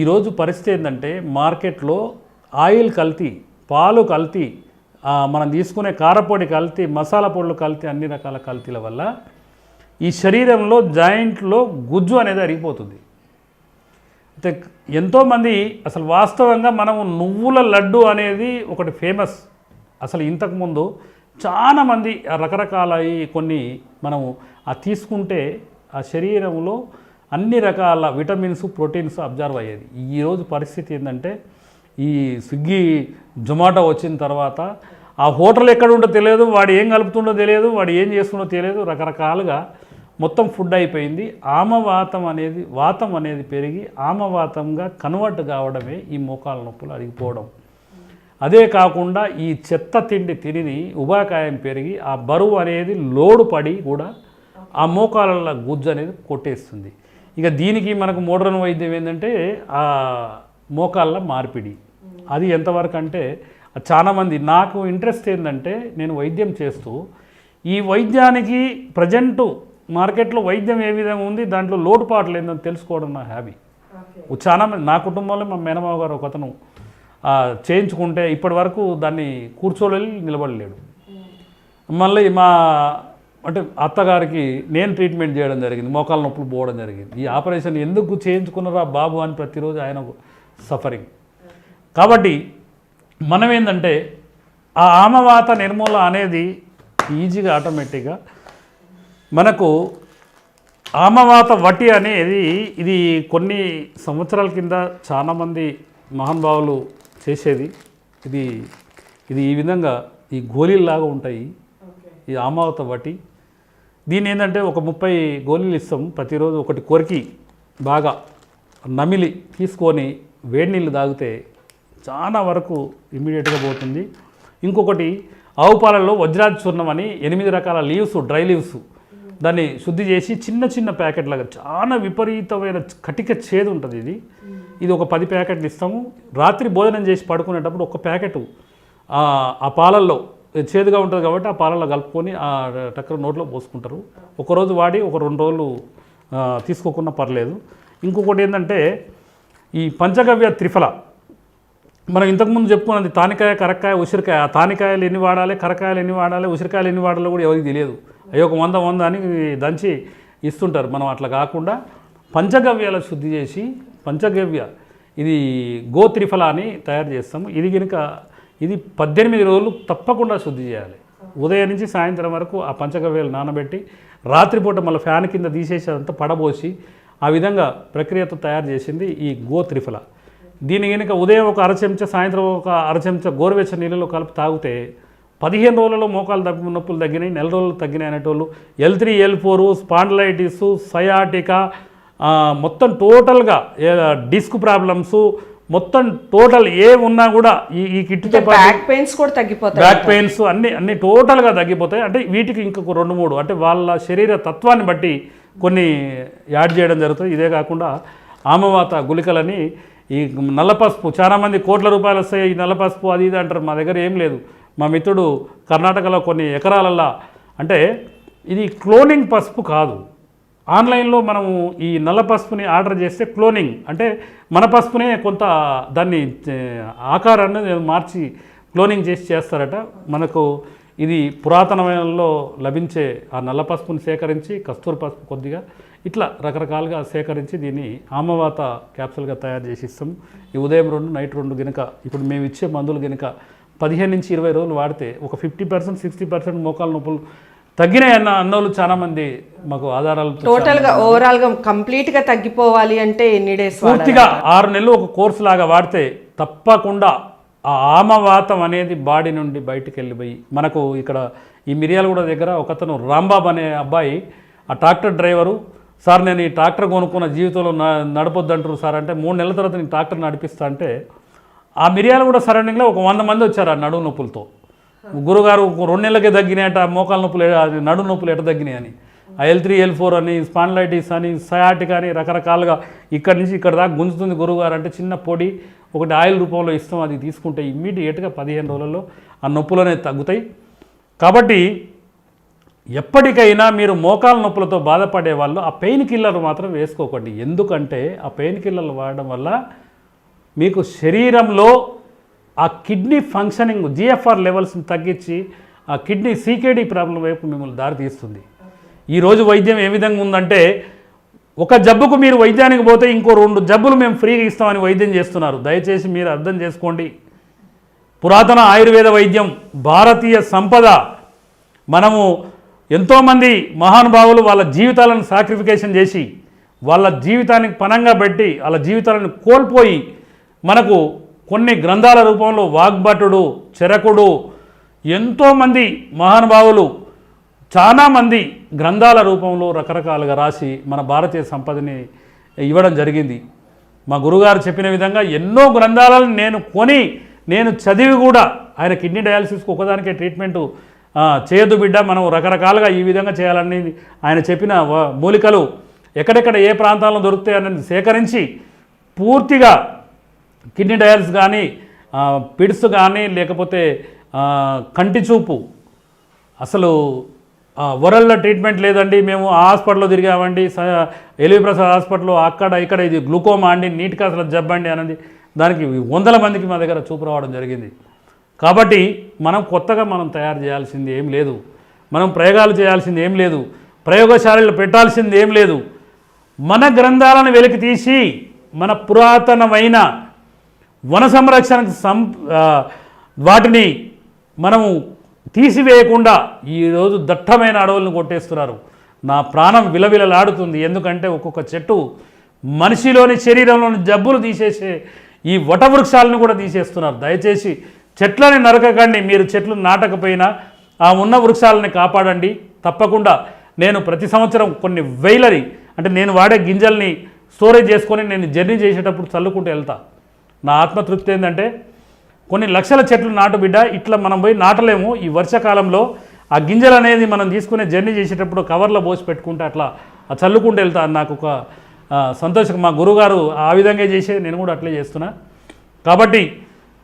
ఈరోజు పరిస్థితి ఏంటంటే మార్కెట్లో ఆయిల్ కల్తీ పాలు కల్తీ మనం తీసుకునే కారపొడి కల్తీ మసాలా పొడులు కల్తీ అన్ని రకాల కల్తీల వల్ల ఈ శరీరంలో జాయింట్లో గుజ్జు అనేది అరిగిపోతుంది. అయితే ఎంతోమంది అసలు వాస్తవంగా మనం నువ్వుల లడ్డు అనేది ఒకటి ఫేమస్. అసలు ఇంతకుముందు చాలామంది రకరకాల కొన్ని మనము ఆ తీసుకుంటే ఆ శరీరంలో అన్ని రకాల విటమిన్స్ ప్రోటీన్స్ అబ్జర్వ్ అయ్యేది. ఈరోజు పరిస్థితి ఏంటంటే ఈ స్విగ్గీ జొమాటో వచ్చిన తర్వాత ఆ హోటల్ ఎక్కడ ఉందో తెలియదు వాడు ఏం కలుపుతుండో తెలియదు వాడు ఏం చేస్తుండో తెలియదు రకరకాలుగా మొత్తం ఫుడ్ అయిపోయింది. ఆమవాతం అనేది వాతం అనేది పెరిగి ఆమవాతంగా కన్వర్ట్ కావడమే ఈ మోకాల నొప్పులు అడిగిపోవడం అదే కాకుండా ఈ చెత్త తిండి తిని ఉభాకాయం పెరిగి ఆ బరువు అనేది లోడు పడి కూడా ఆ మోకాలలో గుజ్జు అనేది కొట్టేస్తుంది. ఇక దీనికి మనకు మోడర్న్ వైద్యం ఏంటంటే ఆ మోకాళ్ళ మార్పిడి. అది ఎంతవరకు అంటే చాలామంది నాకు ఇంట్రెస్ట్ ఏంటంటే నేను వైద్యం చేస్తూ ఈ వైద్యానికి ప్రజెంటు మార్కెట్లో వైద్యం ఏ విధంగా ఉంది దాంట్లో లోటుపాట్లు ఏందని తెలుసుకోవడం నా హ్యాబీ చాలా నా కుటుంబంలో మా మేనమావ గారు ఒక అతను ఆ, చేయించుకుంటే ఇప్పటి వరకు దాన్ని కూర్చోలేని నిలబడలేడు. మళ్ళీ మా అంటే అత్తగారికి నేను ట్రీట్మెంట్ చేయడం జరిగింది మోకాల నొప్పులు పోవడం జరిగింది. ఈ ఆపరేషన్ ఎందుకు చేయించుకున్నారా బాబు అని ప్రతిరోజు ఆయన సఫరింగ్. కాబట్టి మనం ఏంటంటే ఆ ఆమవాత నిర్మూలన అనేది ఈజీగా ఆటోమేటిక్గా మనకు ఆమవాత వటి అనేది ఇది కొన్ని సంవత్సరాల కింద చాలామంది మహానుభావులు చేసేది. ఇది ఇది ఈ విధంగా ఈ గోళీల్లాగా ఉంటాయి. ఈ ఆమావత వటి దీని ఏంటంటే ఒక ముప్పై గోళీలు ఇస్తాం. ప్రతిరోజు ఒకటి కొరికి బాగా నమిలి తీసుకొని వేడి నీళ్ళు తాగితే చాలా వరకు ఇమ్మీడియట్గా పోతుంది. ఇంకొకటి ఆవు పాలల్లో వజ్రాజ చూర్ణం అని ఎనిమిది రకాల లీవ్స్ డ్రై లీవ్స్ దాన్ని శుద్ధి చేసి చిన్న చిన్న ప్యాకెట్లాగా చాలా విపరీతమైన కటిక చేదు ఉంటుంది ఇది. ఇది ఒక పది ప్యాకెట్లు ఇస్తాము. రాత్రి భోజనం చేసి పడుకునేటప్పుడు ఒక ప్యాకెట్ ఆ పాలల్లో చేదుగా ఉంటుంది కాబట్టి ఆ పాలలో కలుపుకొని ఆ టక్కర నోట్లో పోసుకుంటారు. ఒకరోజు వాడి ఒక రెండు రోజులు తీసుకోకుండా పర్లేదు. ఇంకొకటి ఏంటంటే ఈ పంచగవ్య త్రిఫల. మనం ఇంతకుముందు చెప్పుకున్నది తానికాయ కరక్కాయ ఉసిరికాయ. ఆ తానికాయలు ఎన్ని వాడాలి కరకాయలు ఎన్ని వాడాలి ఉసిరికాయలు ఎన్ని వాడాలో కూడా ఎవరికి తెలియదు. అయ్యో ఒక వంద వంద అని దంచి ఇస్తుంటారు. మనం అట్లా కాకుండా పంచగవ్యాల శుద్ధి చేసి పంచగవ్య ఇది గోత్రిఫల అని తయారు చేస్తాము. ఇది కనుక ఇది పద్దెనిమిది రోజులు తప్పకుండా శుద్ధి చేయాలి. ఉదయం నుంచి సాయంత్రం వరకు ఆ పంచగవ్యాలు నానబెట్టి రాత్రిపూట మళ్ళీ ఫ్యాన్ కింద తీసేసి అదంతా పడబోసి ఆ విధంగా ప్రక్రియతో తయారు చేసింది ఈ గో త్రిఫల దీని కనుక ఉదయం ఒక అరచెంచ సాయంత్రం ఒక అరచెంచ గోరువెచ్చ నీళ్ళలో కలిపి తాగితే పదిహేను రోజులలో మోకాలు తగ్గు నొప్పులు తగ్గినాయి నెల రోజులు తగ్గినాయి అనేటోళ్ళు L three L four spondylitis sciatica మొత్తం టోటల్గా డిస్క్ ప్రాబ్లమ్స్ మొత్తం టోటల్ ఏ ఉన్నా కూడా ఈ ఈ కిట్తో బ్యాక్ పెయిన్స్ కూడా తగ్గిపోతాయి బ్యాక్ పెయిన్స్ అన్ని అన్ని టోటల్గా తగ్గిపోతాయి. అంటే వీటికి ఇంకొక రెండు మూడు అంటే వాళ్ళ శరీర తత్వాన్ని బట్టి కొన్ని యాడ్ చేయడం జరుగుతుంది. ఇదే కాకుండా ఆమవాత గుళికలని ఈ నల్ల పసుపు చాలామంది కోట్ల రూపాయలు వస్తాయి ఈ నల్ల పసుపు అది ఇది అంటారు. మా దగ్గర ఏం లేదు. మా మిత్రుడు కర్ణాటకలో కొన్ని ఎకరాలల్లో అంటే ఇది క్లోనింగ్ పసుపు కాదు. ఆన్లైన్లో మనము ఈ నల్ల పసుపుని ఆర్డర్ చేస్తే క్లోనింగ్ అంటే మన పసుపునే కొంత దాన్ని ఆకారాన్ని మార్చి క్లోనింగ్ చేసి చేస్తారట. మనకు ఇది పురాతనమైనలో లభించే ఆ నల్ల పసుపుని సేకరించి కస్తూరి పసుపు కొద్దిగా ఇట్లా రకరకాలుగా సేకరించి దీన్ని ఆమవాత క్యాప్సూల్గా తయారు చేసి ఇస్తాం. ఈ ఉదయం రెండు నైట్ రెండు గనుక ఇప్పుడు మేము ఇచ్చే మందులు గనుక పదిహేను నుంచి ఇరవై రోజులు వాడితే ఒక ఫిఫ్టీ పర్సెంట్ సిక్స్టీ పర్సెంట్ మోకాల నొప్పులు తగ్గినాయి అన్న అన్నోళ్ళు చాలామంది మాకు ఆధారాలు టోటల్గా ఓవరాల్గా కంప్లీట్గా తగ్గిపోవాలి అంటే ఎన్ని డేస్ పూర్తిగా ఆరు నెలలు ఒక కోర్సు లాగా వాడితే తప్పకుండా ఆ ఆమవాతం అనేది బాడీ నుండి బయటికి వెళ్ళిపోయి మనకు ఇక్కడ ఈ మిర్యాలగూడ దగ్గర ఒకతను రాంబాబు అనే అబ్బాయి ఆ ట్రాక్టర్ డ్రైవరు సార్ నేను ఈ ట్రాక్టర్ కొనుక్కున్న జీవితంలో న నడపొద్దు అంటారు సార్ అంటే మూడు నెలల తర్వాత నేను ట్రాక్టర్ నడిపిస్తా అంటే ఆ మిర్యాలగూడ సరౌండింగ్లో ఒక వంద మంది వచ్చారు ఆ నడుము నొప్పులతో. గురుగారు రెండు నెలలకే తగ్గినాయట మోకాల నొప్పులు నడు నొప్పులు ఎట తగ్గినాయి అని. ఆ ఎల్ త్రీ ఎల్ ఫోర్ అని స్పాండ్లైటిస్ అని సయాటిక్ అని రకరకాలుగా ఇక్కడి నుంచి ఇక్కడ దాకా గుంజుతుంది గురువుగారు అంటే చిన్న పొడి ఒకటి ఆయిల్ రూపంలో ఇస్తాం అది తీసుకుంటే ఇమ్మీడియట్గా పదిహేను రోజులలో ఆ నొప్పులు అనేవి తగ్గుతాయి. కాబట్టి ఎప్పటికైనా మీరు మోకాల నొప్పులతో బాధపడే వాళ్ళు ఆ పెయిన్ కిల్లర్ మాత్రం వేసుకోకండి. ఎందుకంటే ఆ పెయిన్ కిల్లర్లు వాడడం వల్ల మీకు శరీరంలో ఆ కిడ్నీ ఫంక్షనింగ్ జిఎఫ్ఆర్ లెవెల్స్ని తగ్గించి ఆ కిడ్నీ సీకేడీ ప్రాబ్లం వైపు మిమ్మల్ని దారితీస్తుంది ఈరోజు వైద్యం ఏ విధంగా ఉందంటే ఒక జబ్బుకు మీరు వైద్యానికి పోతే ఇంకో రెండు జబ్బులు మేము ఫ్రీగా ఇస్తామని వైద్యం చేస్తున్నారు. దయచేసి మీరు అర్థం చేసుకోండి. పురాతన ఆయుర్వేద వైద్యం భారతీయ సంపద మనము ఎంతోమంది మహానుభావులు వాళ్ళ జీవితాలను సాక్రిఫికేషన్ చేసి వాళ్ళ జీవితానికి పనంగా పెట్టి వాళ్ళ జీవితాలను కోల్పోయి మనకు కొన్ని గ్రంథాల రూపంలో వాగ్భటుడు చెరకుడు ఎంతోమంది మహానుభావులు చాలామంది గ్రంథాల రూపంలో రకరకాలుగా రాసి మన భారతీయ సంపదని ఇవ్వడం జరిగింది. మా గురుగారు చెప్పిన విధంగా ఎన్నో గ్రంథాలను నేను కొని నేను చదివి కూడా ఆయన కిడ్నీ డయాలసిస్కి ఒకదానికే ట్రీట్మెంట్ చేయొద్దు బిడ్డ మనం రకరకాలుగా ఈ విధంగా చేయాలని ఆయన చెప్పిన మూలికలు ఎక్కడెక్కడ ఏ ప్రాంతాల్లో దొరుకుతాయని సేకరించి పూర్తిగా కిడ్నీ డయాలసిస్ కానీ పిడ్స్ కానీ లేకపోతే కంటి చూపు. అసలు వరల్డ్ ట్రీట్మెంట్ లేదండి. మేము ఆ హాస్పిటల్లో తిరిగామండి. స ఎలివి ప్రసాద్ హాస్పిటల్లో అక్కడ ఇక్కడ ఇది గ్లూకోమా అండి నీట్గా అసలు జబ్బండి అనేది. దానికి వందల మందికి మా దగ్గర చూపు రావడం జరిగింది. కాబట్టి మనం కొత్తగా మనం తయారు చేయాల్సింది ఏం లేదు. మనం ప్రయోగాలు చేయాల్సింది ఏం లేదు. ప్రయోగశాలలో పెట్టాల్సింది ఏం లేదు. మన గ్రంథాలను వెలికి తీసి మన పురాతనమైన వన సంరక్షణకు సం వాటిని మనము తీసివేయకుండా ఈరోజు దట్టమైన అడవులను కొట్టేస్తున్నారు. నా ప్రాణం విలవిలలాడుతుంది. ఎందుకంటే ఒక్కొక్క చెట్టు మనిషిలోని శరీరంలోని జబ్బులు తీసేసే ఈ వటవృక్షాలను కూడా తీసేస్తున్నారు. దయచేసి చెట్లని నరకకండి. మీరు చెట్లు నాటకపోయినా ఆ ఉన్న వృక్షాలని కాపాడండి. తప్పకుండా నేను ప్రతి సంవత్సరం కొన్ని వేలరి అంటే నేను వాడే గింజల్ని స్టోరేజ్ చేసుకొని నేను జర్నీ చేసేటప్పుడు చల్లుకుంటూ వెళ్తా. నా ఆత్మతృప్తి ఏంటంటే కొన్ని లక్షల చెట్లు నాటు బిడ్డ ఇట్లా మనం పోయి నాటలేము. ఈ వర్షాకాలంలో ఆ గింజలు అనేది మనం తీసుకునే జర్నీ చేసేటప్పుడు కవర్లో పోసి పెట్టుకుంటే అట్లా చల్లుకుంటూ వెళ్తా నాకు ఒక సంతోషం. మా గురుగారు ఆ విధంగా చేసే నేను కూడా అట్లే చేస్తున్నా. కాబట్టి